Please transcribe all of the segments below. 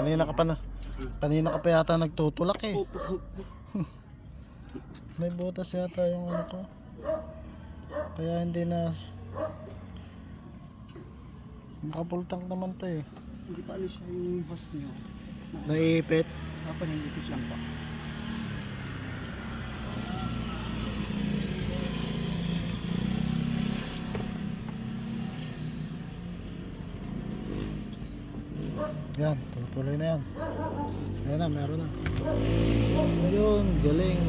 Kanina ka pa na. Kanina ka pa yata nagtutulak eh. May butas yata yung ano ko. Kaya hindi na Makapultang naman to eh. Hindi pa siya yung host niyo. Naiipit. Kapanilipit lang po. Yan, tutuloy na yan. Ayan na, meron na. Ayun, galing.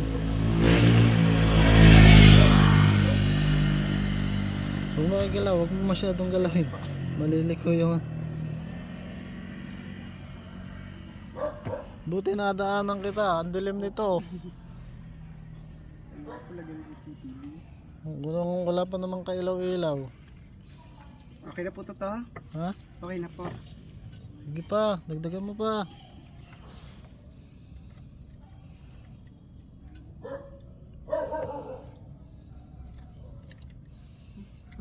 Huwag mo galaw, huwag mo masyadong galawin. Maliliko yung... Buti nadaanan kita, ang dilim nito. Kulagyan ng CCTV. Walang, wala pa namang kailaw-ilaw. Okay na po to to? Ha? Okay na po. Sige pa, dagdagan mo pa.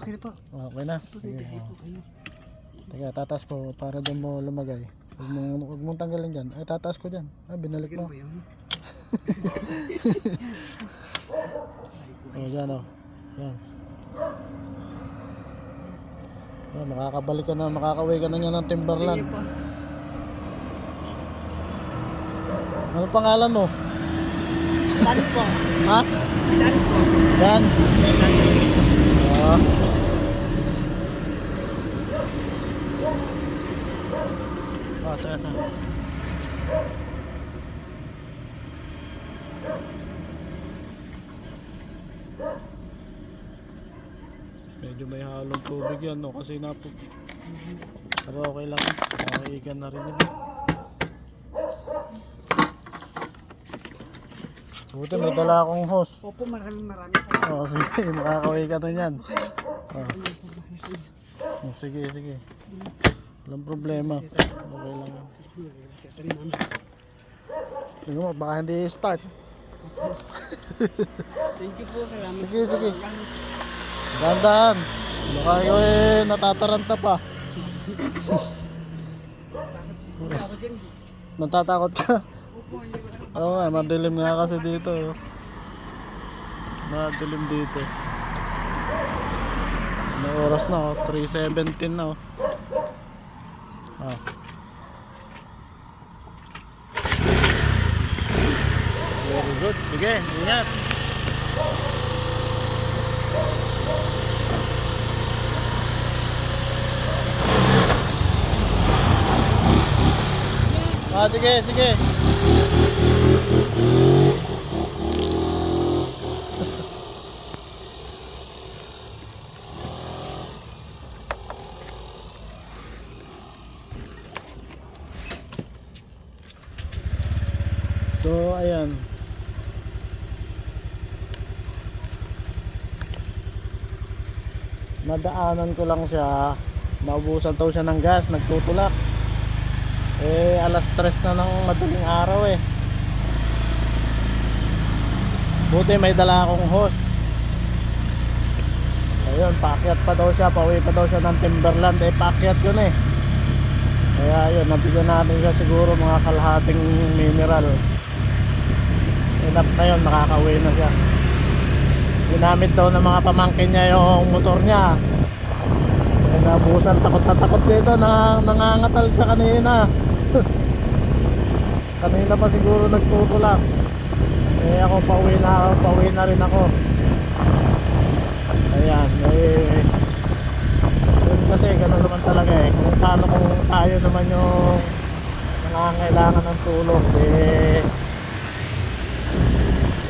Okay na po. Okay na. Sige, oh. Teka, tatas ko para dyan mo lumagay. Huwag mong, huwag mong tanggalin dyan. Ay, tatas ko dyan. Ah, binalik mo. mo yun. O, dyan o. Yan. Yan, makakabalik ka na, makakauwi ka na niya ng Timberland. Ano pangalan mo? Dan po. Ha? Dan po. Dan? Ah. Ah, saan na? Medyo may halong tubig yan, no? Kasi napo... Pero okay lang. Nakaigan na rin yun. Buti may dala akong hose. Opo, maraming maraming salamat. Oo, sige. Makakaway ka na yan. Oh. Oh, sige, sige. Walang problema. Okay lang. yan. Sige mo, baka hindi start. Thank you po. Salamat. Sige, sige. Gandaan. Baka ikaw eh, natataranta pa. Natatakot ka. Oo nga, madilim nga kasi dito. oh. Madilim dito. Ano oras na oh? 3.17 na oh. Ah. Very good. Sige, ingat. Ah, sige, sige. So, ayan. Nadaanan ko lang siya. Naubusan daw siya ng gas, nagtutulak. Eh, alas tres na ng madaling araw eh. Buti may dala akong hose. Ayun, paakyat pa daw siya, pauwi pa daw siya ng Timberland. Eh, paakyat yun eh. Kaya yun, nabigyan natin siya siguro mga kalahating mineral. Enough na yun, makakauwi na siya. Ginamit daw ng mga pamangkin niya yung motor niya. Eh, nabusan, takot na takot dito, na, nangangatal siya kanina. kanina pa siguro nagtutulak. Eh ako pauwi na, pauwi na rin ako. Ayan, eh. Yun kasi gano'n naman talaga eh. Kung paano kung tayo naman yung nangangailangan ng tulong eh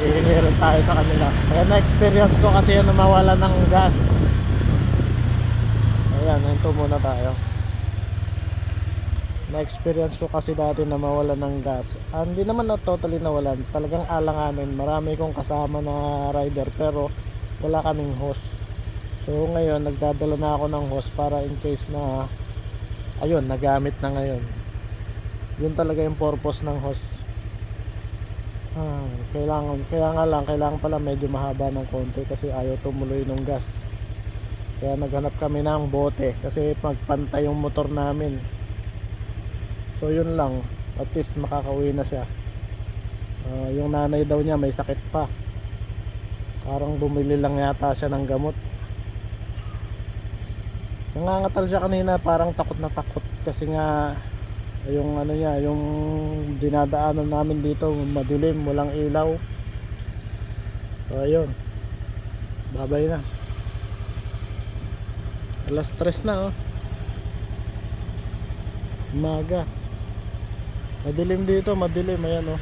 hihingi rin tayo sa kanila. Kaya na-experience ko kasi yun na mawala ng gas. Ayan hinto muna tayo na-experience ko kasi dati na mawala ng gas ah, hindi naman na totally nawalan talagang alanganin marami kong kasama na rider pero wala kaming host So ngayon nagdadala na ako ng hose para in case na ayun nagamit na ngayon. Yun talaga yung purpose ng hose. Ah, kailangan kaya nga lang kailangan pala medyo mahaba ng konti kasi ayaw tumuloy ng gas. Kaya naghanap kami ng bote kasi magpantay yung motor namin. So yun lang, at least makakauwi na siya. Ah, yung nanay daw niya may sakit pa. Parang bumili lang yata siya ng gamot. Nangangatal siya kanina, parang takot na takot kasi nga yung ano niya, yung dinadaanan namin dito madilim, walang ilaw. So ayun. Babay na. Alas tres na oh. Umaga. Madilim dito, madilim. Ayan oh.